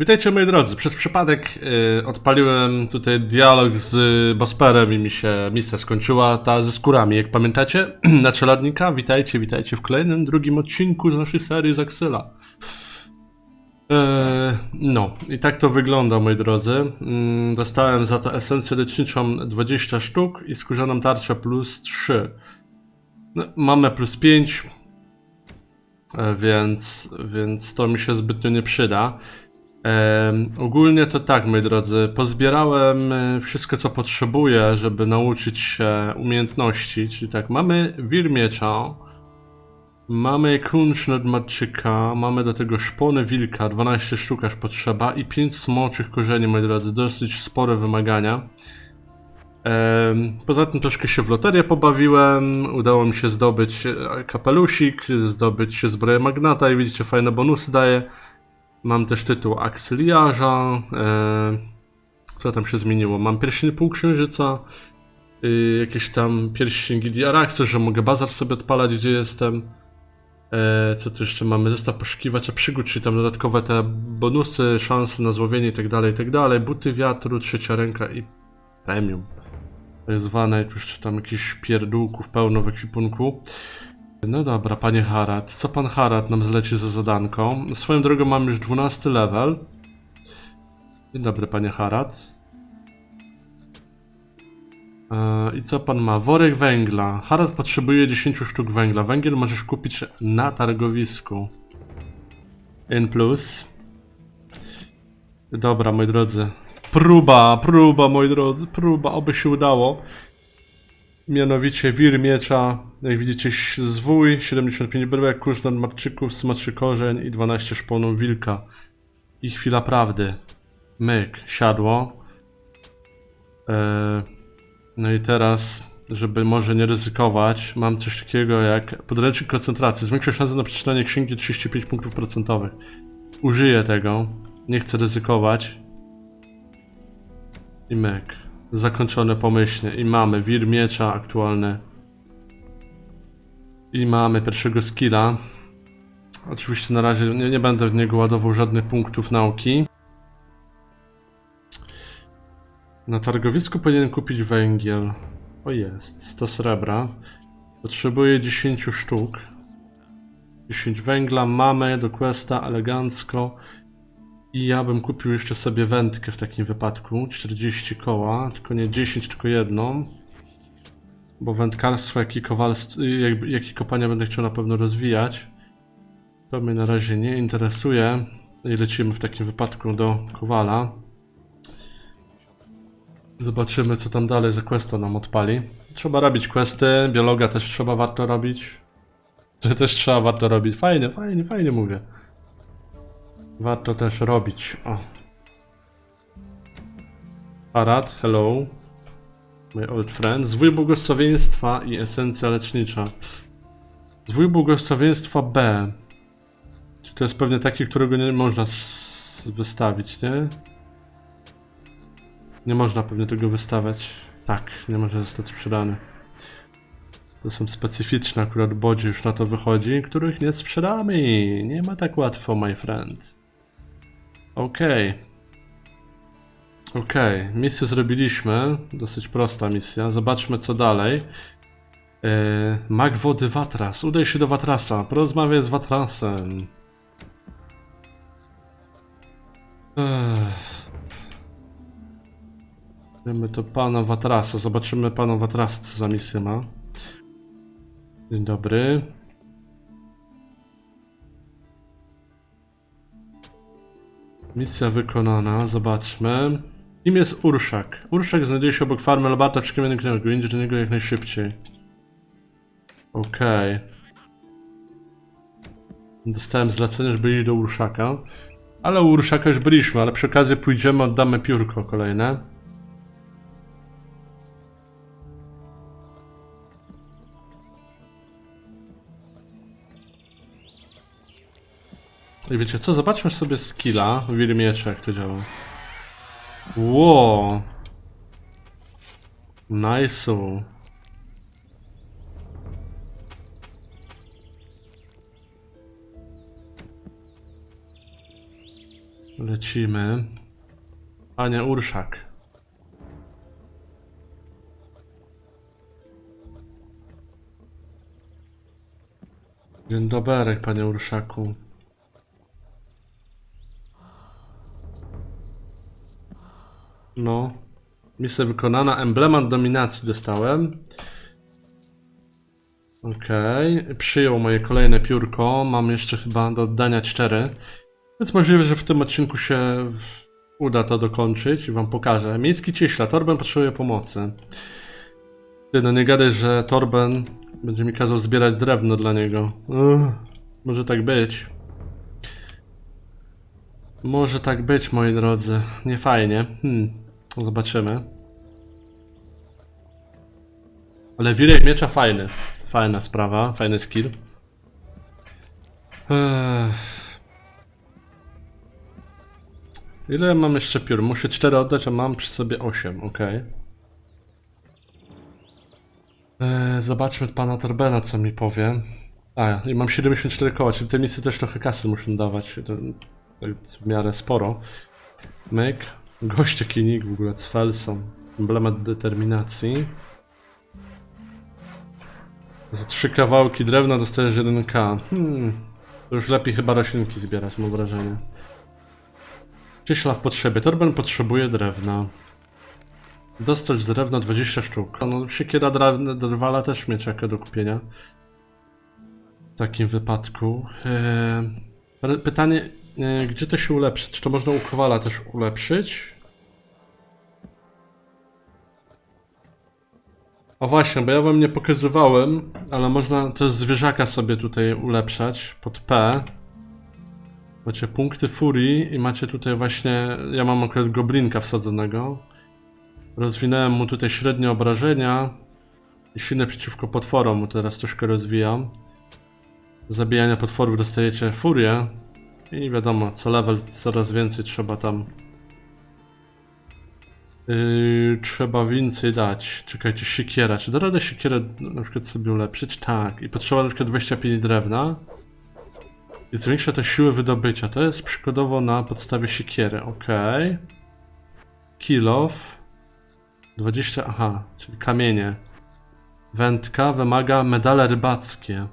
Witajcie moi drodzy, przez przypadek y, odpaliłem tutaj dialog z Bosperem i mi się misja skończyła, ta ze skórami, jak pamiętacie, na czeladnika. Witajcie, witajcie w kolejnym, drugim odcinku naszej serii z Axela. E, no, i tak to wygląda moi drodzy. Mm, Dostałem za to esencję leczniczą 20 sztuk i skórzaną tarczę plus 3. No, mamy plus 5, e, więc, więc to mi się zbytnio nie przyda. Ogólnie to tak, moi drodzy, pozbierałem e, wszystko, co potrzebuję, żeby nauczyć się umiejętności, czyli tak, mamy wir miecza, mamy kunsz nadmarczyka, mamy do tego szpony wilka, 12 sztuk aż potrzeba i 5 smoczych korzeni, moi drodzy, dosyć spore wymagania. Poza tym troszkę się w loterię pobawiłem, udało mi się zdobyć e, kapelusik, zdobyć zbroję magnata i widzicie, fajne bonusy daje. Mam też tytuł akseliarza. E, co tam się zmieniło? Mam pierścień półksiężyca. Y, jakieś tam pierścień Araxy, że mogę bazar sobie odpalać, gdzie jestem. E, co tu jeszcze mamy? Zestaw poszukiwacza przygód, czyli tam dodatkowe te bonusy, szanse na złowienie itd., itd. Buty wiatru, trzecia ręka i premium. Tak zwane, jak już tam jakichś pierdółków pełno w ekwipunku. No dobra, panie Harad. Co pan Harad nam zleci za zadanką? Swoją drogą mam już 12 level. Dzień dobry, panie Harad. Eee, I co pan ma? Worek węgla. Harad potrzebuje 10 sztuk węgla. Węgiel możesz kupić na targowisku. N plus. Dobra, moi drodzy. Próba, próba, moi drodzy, próba, oby się udało. Mianowicie wir miecza, jak widzicie zwój, 75 bryłek, kurz marczyków, smaczy korzeń i 12 szponów wilka. I chwila prawdy. Myk, siadło. Eee, no i teraz, żeby może nie ryzykować, mam coś takiego jak podręcznik koncentracji. Zwiększa szanse na przeczytanie księgi 35 punktów procentowych. Użyję tego. Nie chcę ryzykować. I myk. Zakończone pomyślnie. I mamy wir miecza aktualny. I mamy pierwszego skilla. Oczywiście na razie nie, nie będę w niego ładował żadnych punktów nauki. Na targowisku powinien kupić węgiel. O jest, 100 srebra. Potrzebuję 10 sztuk. 10 węgla mamy do questa elegancko. I ja bym kupił jeszcze sobie wędkę w takim wypadku. 40 koła, tylko nie 10, tylko jedną. Bo wędkarstwo, jak i, kowalstwo, jak, jak i kopania będę chciał na pewno rozwijać. To mnie na razie nie interesuje. I lecimy w takim wypadku do Kowala. Zobaczymy, co tam dalej za questa nam odpali. Trzeba robić questy, biologa też trzeba warto robić. To też trzeba warto robić. Fajnie, fajnie, fajnie mówię. Warto też robić. O. Parad, hello. My old friend. Zwój błogosławieństwa i esencja lecznicza. Zwój błogosławieństwa B. Czy to jest pewnie taki, którego nie można wystawić, nie? Nie można pewnie tego wystawiać. Tak, nie może zostać sprzedany. To są specyficzne akurat bodzie już na to wychodzi, których nie sprzedamy. Nie ma tak łatwo, my friend. Okej. Okej, misję zrobiliśmy. Dosyć prosta misja. Zobaczmy co dalej. Yy, mag wody Watras. Udaj się do Watrasa. Porozmawiaj z Watrasem. Ech. To pana Watrasa. Zobaczymy pana Watrasa, co za misję ma. Dzień dobry. Misja wykonana, zobaczmy. Kim jest Urszak? Urszak znajduje się obok farmy Lobata przy kamiennym kręgu. Idzie do niego jak najszybciej. Okej. Dostałem zlecenie, żeby iść do Urszaka. Ale u Urszaka już byliśmy, ale przy okazji pójdziemy, oddamy piórko kolejne. I wiecie co, zobaczmy sobie skilla w Wilmiecze, jak to działa. Ło! Nice. Lecimy. Panie Urszak. Dzień dobry, panie Urszaku. No. Misja wykonana. Emblemat dominacji dostałem. Okej. Przyjął moje kolejne piórko. Mam jeszcze chyba do oddania 4. Więc możliwe, że w tym odcinku się uda to dokończyć i wam pokażę. Miejski cieśla. Torben potrzebuje pomocy. Ty, no nie gadaj, że Torben będzie mi kazał zbierać drewno dla niego. Może tak być. Może tak być, moi drodzy. Nie fajnie. Hmm. Zobaczymy. Ale wirek miecza fajny. Fajna sprawa, fajny skill. Ech. Ile mam jeszcze piór? Muszę 4 oddać, a mam przy sobie 8, ok. Eee, zobaczmy pana Torbena, co mi powie. A, i mam 74 koła, czyli te misy też trochę kasy muszą dawać. To, jest w miarę sporo. Goście kinik w ogóle, z Felson. Emblemat determinacji. Za trzy kawałki drewna dostajesz 1k. Hmm. To już lepiej chyba roślinki zbierać, mam wrażenie. Cieśla w potrzebie. Torben potrzebuje drewna. Dostać drewno 20 sztuk. No, siekiera drwala też mnie czeka do kupienia. W takim wypadku. Eee, pytanie, gdzie to się ulepszyć? Czy to można u Kowala też ulepszyć? O właśnie, bo ja wam nie pokazywałem, ale można też zwierzaka sobie tutaj ulepszać pod P. Macie punkty furii i macie tutaj właśnie, ja mam akurat goblinka wsadzonego. Rozwinąłem mu tutaj średnie obrażenia i silne przeciwko potworom mu teraz troszkę rozwijam. Zabijania potworów dostajecie furię i wiadomo, co level coraz więcej trzeba tam Yy, trzeba więcej dać. Czekajcie, siekiera. Czy da radę siekierę na przykład sobie ulepszyć? Tak. I potrzeba na przykład 25 drewna. I zwiększa to siłę wydobycia. To jest przykładowo na podstawie siekiery. Ok. Kill off. 20. Aha, czyli kamienie. Wędka wymaga medale rybackie.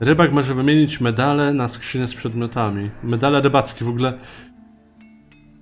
Rybak może wymienić medale na skrzynię z przedmiotami. Medale rybackie w ogóle.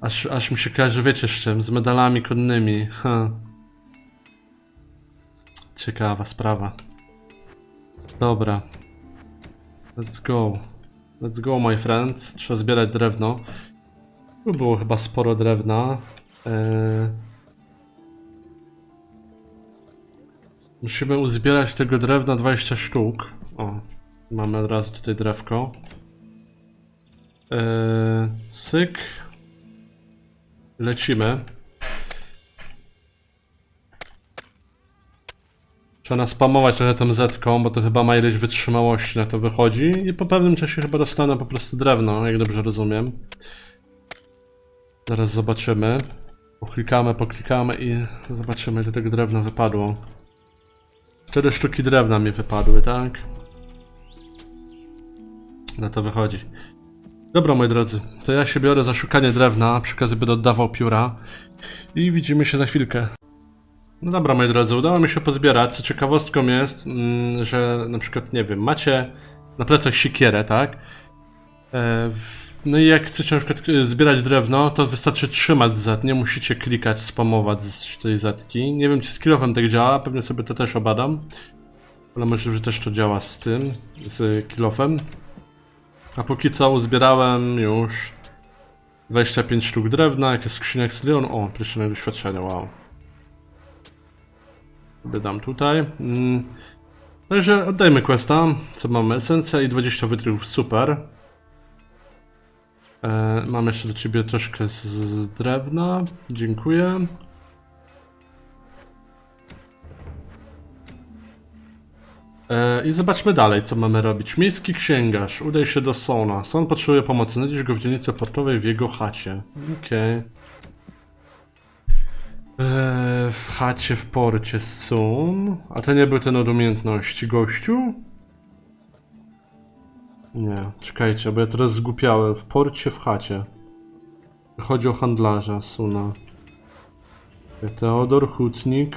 Aż, aż mi się kojarzy, wiecie z czym? Z medalami konnymi. Ha. Ciekawa sprawa. Dobra. Let's go. Let's go, my friend. Trzeba zbierać drewno. Tu było chyba sporo drewna. Eee... Musimy uzbierać tego drewna 20 sztuk. Mamy od razu tutaj drewko. Eee, cyk. Lecimy. Trzeba naspamować trochę tą zetką, bo to chyba ma ileś wytrzymałości na to wychodzi i po pewnym czasie chyba dostanę po prostu drewno, jak dobrze rozumiem. Zaraz zobaczymy. Poklikamy, poklikamy i zobaczymy ile tego drewna wypadło. Cztery sztuki drewna mi wypadły, tak? Na to wychodzi. Dobra, moi drodzy, to ja się biorę za szukanie drewna, przy okazji będę oddawał pióra i widzimy się za chwilkę. No dobra, moi drodzy, udało mi się pozbierać. Co ciekawostką jest, mm, że na przykład, nie wiem, macie na plecach sikierę, tak? E, No i jak chcecie na przykład e, zbierać drewno, to wystarczy trzymać Z, nie musicie klikać, spamować z tej Zetki. Nie wiem, czy z kilofem tak działa, pewnie sobie to też obadam. Ale myślę, że też to działa z tym, z kilofem. A póki co uzbierałem już 25 sztuk drewna, jakieś skrzyniak z Leon. O, pierwsze doświadczenie, wow. Sobie dam tutaj. Mm. Także oddajmy questa. Co mamy? Esencja i 20 wytrychów, super. E, mam jeszcze do ciebie troszkę z, z drewna. Dziękuję. E, I zobaczmy dalej, co mamy robić. Miejski księgarz, udaj się do Sona. Son potrzebuje pomocy, znajdziesz go w dzielnicy portowej w jego chacie. Okej. Eee, w chacie w porcie Sun. A to nie był ten od umiejętności gościu? Nie, czekajcie, bo ja teraz zgłupiałem. W porcie, w chacie. Chodzi o handlarza, Suna. Teodor, hutnik.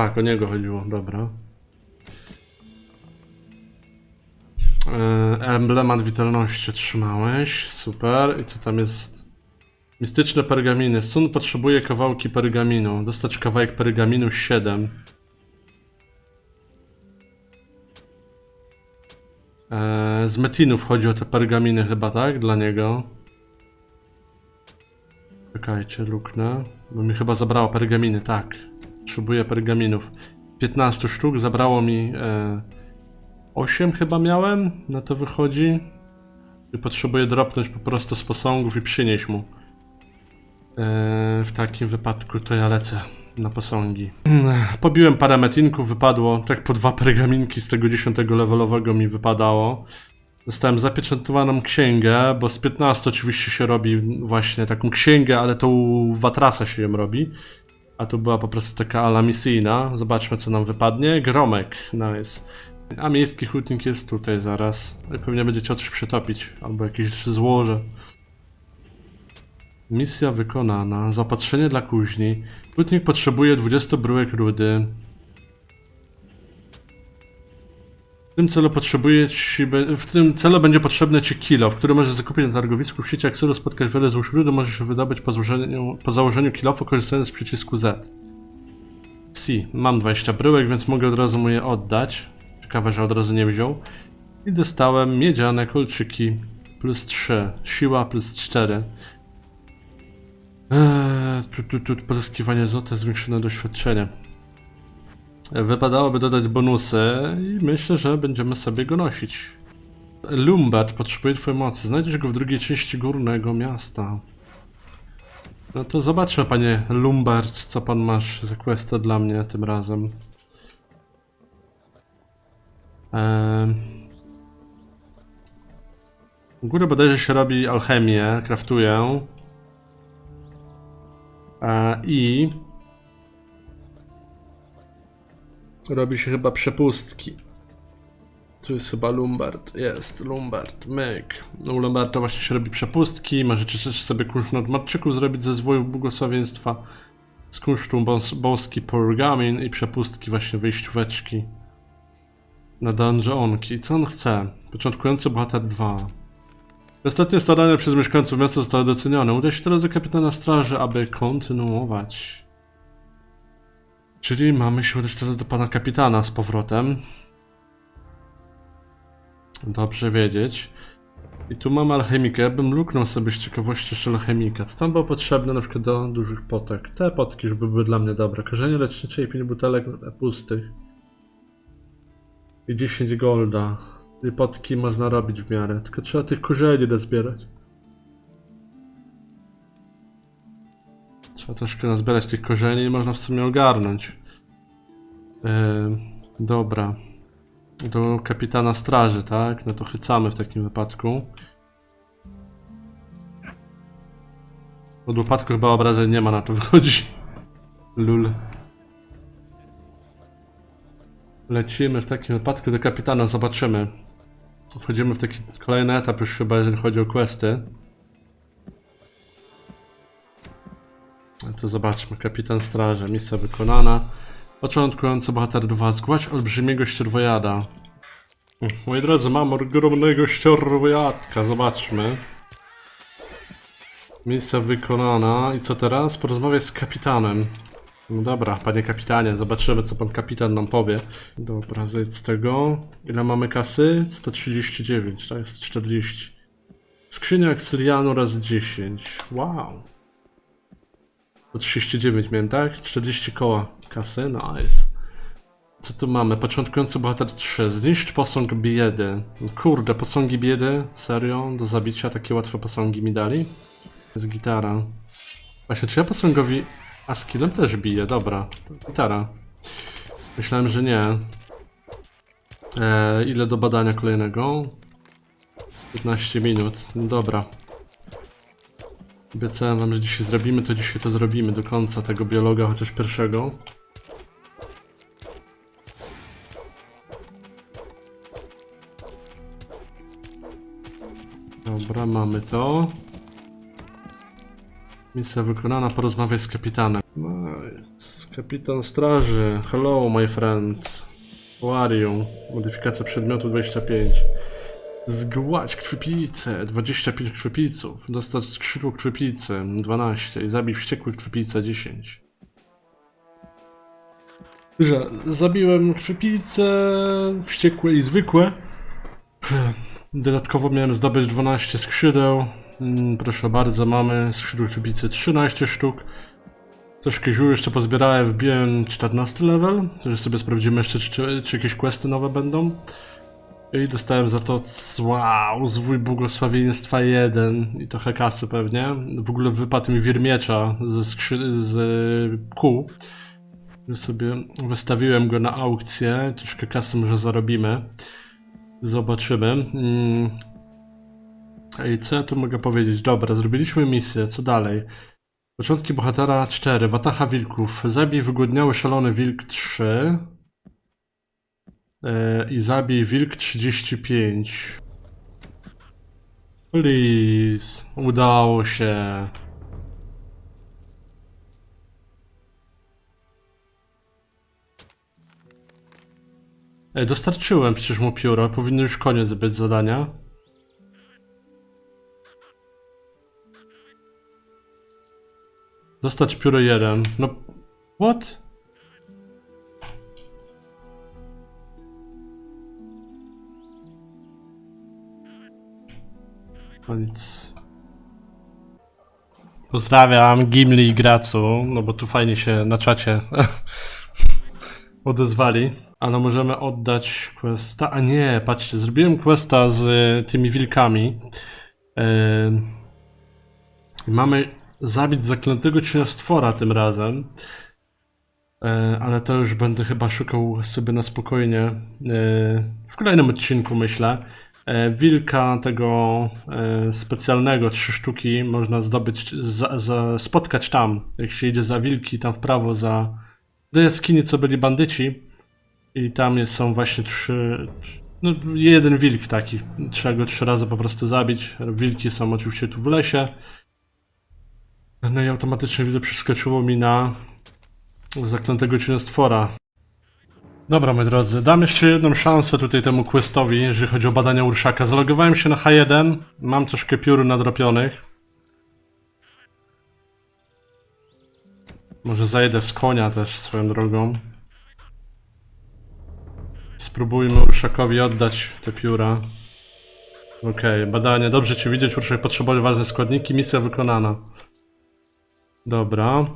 Tak, o niego chodziło, dobra. E, Emblemat witalności otrzymałeś, super. I co tam jest? Mistyczne pergaminy. Sun potrzebuje kawałki pergaminu. Dostać kawałek pergaminu 7. Eee, z Metinów chodzi o te pergaminy chyba, tak? Dla niego. Czekajcie, luknę. Bo mi chyba zabrało pergaminy, tak. Potrzebuję pergaminów. 15 sztuk, zabrało mi... E, 8 chyba miałem, na to wychodzi. I potrzebuję dropnąć po prostu z posągów i przynieść mu. Eee, w takim wypadku to ja lecę na posągi. Pobiłem parę metinków, wypadło, tak po dwa pergaminki z tego 10 levelowego mi wypadało. Dostałem zapieczętowaną księgę, bo z 15 oczywiście się robi właśnie taką księgę, ale to u Watrasa się ją robi. A tu była po prostu taka ala misyjna. Zobaczmy co nam wypadnie. Gromek, nice. A miejski hutnik jest tutaj zaraz. Pewnie będzie chciał coś przetopić, albo jakieś złoże. Misja wykonana. Zaopatrzenie dla kuźni. Hutnik potrzebuje 20 bryłek rudy. Tym celu potrzebuje ci, w tym celu będzie potrzebne ci kilo, w którym możesz zakupić na targowisku. W sieci Axelu spotkać wiele złóż rudy, możesz wydobyć po, złożeniu, po założeniu kilofu korzystając z przycisku Z. Si, mam 20 bryłek, więc mogę od razu mu je oddać. Ciekawe, że od razu nie wziął. I dostałem miedziane kolczyki plus 3, siła plus 4. Eee, tu, tu, tu, pozyskiwanie złota, zwiększone doświadczenie. Wypadałoby dodać bonusy i myślę, że będziemy sobie go nosić. Lumbert potrzebuje twojej mocy. Znajdziesz go w drugiej części górnego miasta. No to zobaczmy, panie Lumbert, co pan masz za questa dla mnie tym razem. Eee... U góry bodajże się robi alchemię, kraftuję. E, I robi się chyba przepustki. Tu jest chyba Lumbard. Jest, Lumbard, myk. No, u Lumbarda właśnie się robi przepustki. Możecie też sobie kunsz nadmarczyku zrobić ze zwojów błogosławieństwa. Z kunsztu bos boski i przepustki właśnie wyjścióweczki. Na dungeonki. Co on chce? Początkujący bohater 2. Ostatnie starania przez mieszkańców miasta zostały docenione. Uda się teraz do kapitana straży, aby kontynuować. Czyli mamy się udać teraz do pana kapitana z powrotem. Dobrze wiedzieć. I tu mamy alchemikę. Ja bym luknął sobie z ciekawości jeszcze alchemika. Co tam było potrzebne na przykład do dużych potek? Te potki już by były dla mnie dobre. Korzenie lecznicze i 5 butelek pustych. I 10 golda. I potki można robić w miarę. Tylko trzeba tych korzeni nazbierać. Trzeba troszkę nazbierać tych korzeni i można w sumie ogarnąć. Yy, dobra. Do kapitana straży, tak? No to chycamy w takim wypadku. Od upadku chyba obrażeń nie ma na to wychodzi. Lul. Lecimy w takim wypadku do kapitana, zobaczymy. Wchodzimy w taki kolejny etap już chyba, jeżeli chodzi o questy. To zobaczmy, kapitan straży, misja wykonana. Początkujący bohater 2, zgładź olbrzymiego ścierwojada. Moi drodzy, mam ogromnego ścierwojadka, zobaczmy. Misja wykonana. I co teraz? Porozmawiać z kapitanem. No dobra, panie kapitanie, zobaczymy co pan kapitan nam powie. Dobra, zejdź z tego. Ile mamy kasy? 139, tak? 140. Skrzynia Exilianu raz 10. Wow. 139 miałem, tak? 40 koła kasy, nice. Co tu mamy? Początkujący bohater 3. Zniszcz posąg biedy. Kurde, posągi biedy? Serio? Do zabicia takie łatwe posągi mi dali? Z gitara. Właśnie, czy ja posągowi... A skillem też bije, dobra. To gitara. Myślałem, że nie. Eee, ile do badania kolejnego? 15 minut. Dobra. Obiecałem wam, że dzisiaj zrobimy, to dzisiaj to zrobimy do końca tego biologa, chociaż pierwszego. Dobra, mamy to. Misja wykonana, porozmawiaj z kapitanem. No, nice. Kapitan straży. Hello, my friend. How are you? Modyfikacja przedmiotu 25. Zgładź krwipice, 25 krwipiców. Dostać skrzydło krwipicy, 12. I zabij wściekłych krwipica, 10. Że zabiłem krwipice, wściekłe i zwykłe. Dodatkowo miałem zdobyć 12 skrzydeł. Mm, Proszę bardzo, mamy skrzydło krwipicy 13 sztuk. Troszkę ziół jeszcze pozbierałem, wbiłem 14 level. Już sobie sprawdzimy jeszcze, czy, czy jakieś questy nowe będą. I dostałem za to, wow, zwój błogosławieństwa 1 i trochę kasy pewnie. W ogóle wypadł mi wir miecza ze skrzy- z kół. Sobie wystawiłem go na aukcję, troszkę kasy może zarobimy. Zobaczymy. Mm. I co ja tu mogę powiedzieć? Dobra, zrobiliśmy misję, co dalej? Początki bohatera 4, Wataha Wilków. Zabij wygłodniały szalony wilk 3. E, I zabij wilk 35. Please. Udało się. Ej, dostarczyłem przecież mu pióro. Powinno już koniec być zadania. Dostać pióro 1. No. What? Nic. Pozdrawiam Gimli i Gracu, no bo tu fajnie się na czacie odezwali. Ale możemy oddać questa. A nie, patrzcie, zrobiłem questa z y, tymi wilkami. Yy, mamy zabić zaklętego cieniostwora tym razem. E, ale to już będę chyba szukał sobie na spokojnie e, w kolejnym odcinku, myślę. E, wilka tego e, specjalnego, trzy sztuki, można zdobyć, za, za, spotkać tam. Jak się idzie za wilki, tam w prawo, za do jaskini, co byli bandyci. I tam jest, są właśnie trzy. No, jeden wilk taki. Trzeba go trzy razy po prostu zabić. Wilki są oczywiście tu w lesie. No i automatycznie widzę, przeskoczyło mi na zaklętego cieniostwora. Dobra, moi drodzy, dam jeszcze jedną szansę tutaj temu questowi, jeżeli chodzi o badania Urszaka. Zalogowałem się na H1, mam troszkę piór nadropionych. Może zajedę z konia też swoją drogą. Spróbujmy Urszakowi oddać te pióra. Okej, badanie. Dobrze Cię widzieć, Urszak potrzebuje ważne składniki, misja wykonana. Dobra.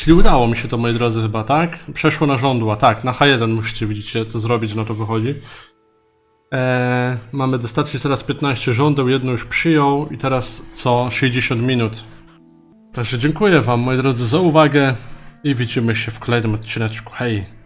Czyli udało mi się to, moi drodzy, chyba, tak? Przeszło na żądła, tak, na H1 musicie, widzicie, to zrobić, no to wychodzi. Eee, mamy dostarczyć teraz 15 żądeł, jedno już przyjął i teraz co 60 minut. Także dziękuję wam, moi drodzy, za uwagę i widzimy się w kolejnym odcineczku. Hej!